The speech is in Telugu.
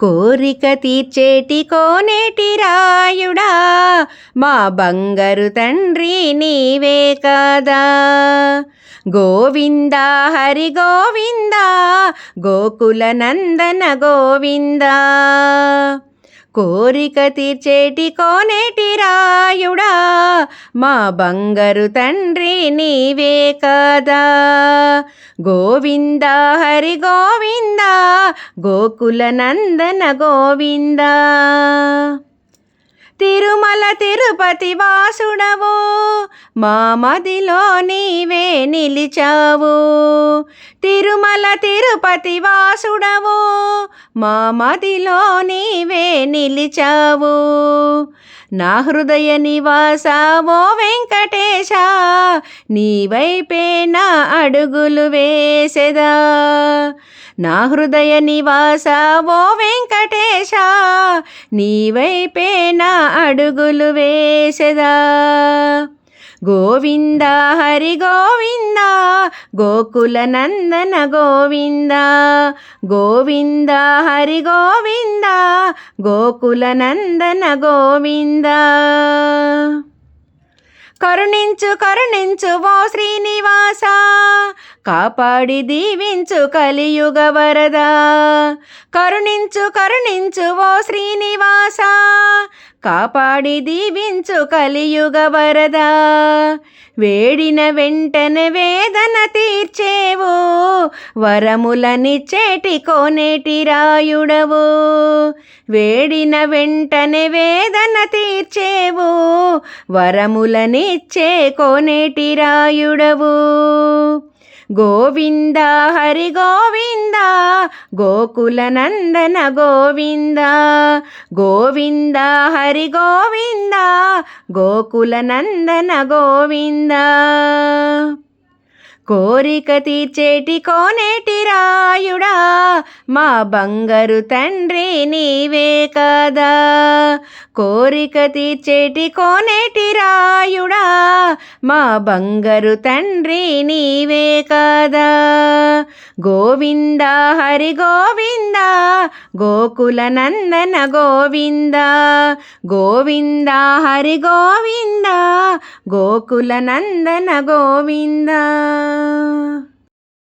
కోరిక తీర్చేటి కోనేటి రాయుడా? మా బంగారు తండ్రి నీవే కదా? గోవింద హరి గోవింద? గోకుల నందన గోవింద? కోరిక తీర్చేటి కోనేటి రాయుడా? మా బంగారు తండ్రి నీవే కదా? గోవింద హరి గోవింద గోకుల నందన గోవింద. తిరుమల తిరుపతి వాసుడవు మా మదిలో నీవే నిలిచావు. తిరుమల తిరుపతి వాసుడవు. మా మదిలో నీవే నిలిచావు. నా హృదయ నివాసావో వెంకటేశ నీవైపే నా అడుగులు వేసెదా. నా హృదయ నివాస ఓ వెంకటేశ నీవైపే నా అడుగులు వేసెదా. గోవింద హరి గోవింద గోకుల నందన గోవింద గోవింద హరి గోవింద గోకుల నందన గోవింద. కరుణించు కరుణించు ఓ శ్రీనివాస కాపాడి దీవించు కలియుగ వరద. కరుణించు కరుణించు ఓ శ్రీనివాస. కాపాడి దీవించు కలియుగ వరద. వేడిన వెంటనే వేదన తీర్చేవు. వరములనిచ్చేటి కోనేటి రాయుడవు. వేడిన వెంటనే వేదన తీర్చేవు. వరములనిచ్చే కోనేటి రాయుడవు. గోవింద హరి గోవింద గోకుల నందన గోవింద గోవింద హరి గోవింద గోకుల నందన గోవింద. కోరిక తీర్చేటి కోనేటి రాయుడా మా బంగారు తండ్రి నీవే కదా. కోరిక తీర్చేటి కోనేటి రా మా బంగారు తండ్రి నీవే కదా. గోవింద హరి గోవింద గోకుల నందన గోవింద. గోవింద హరి గోవింద గోకుల నందన గోవింద.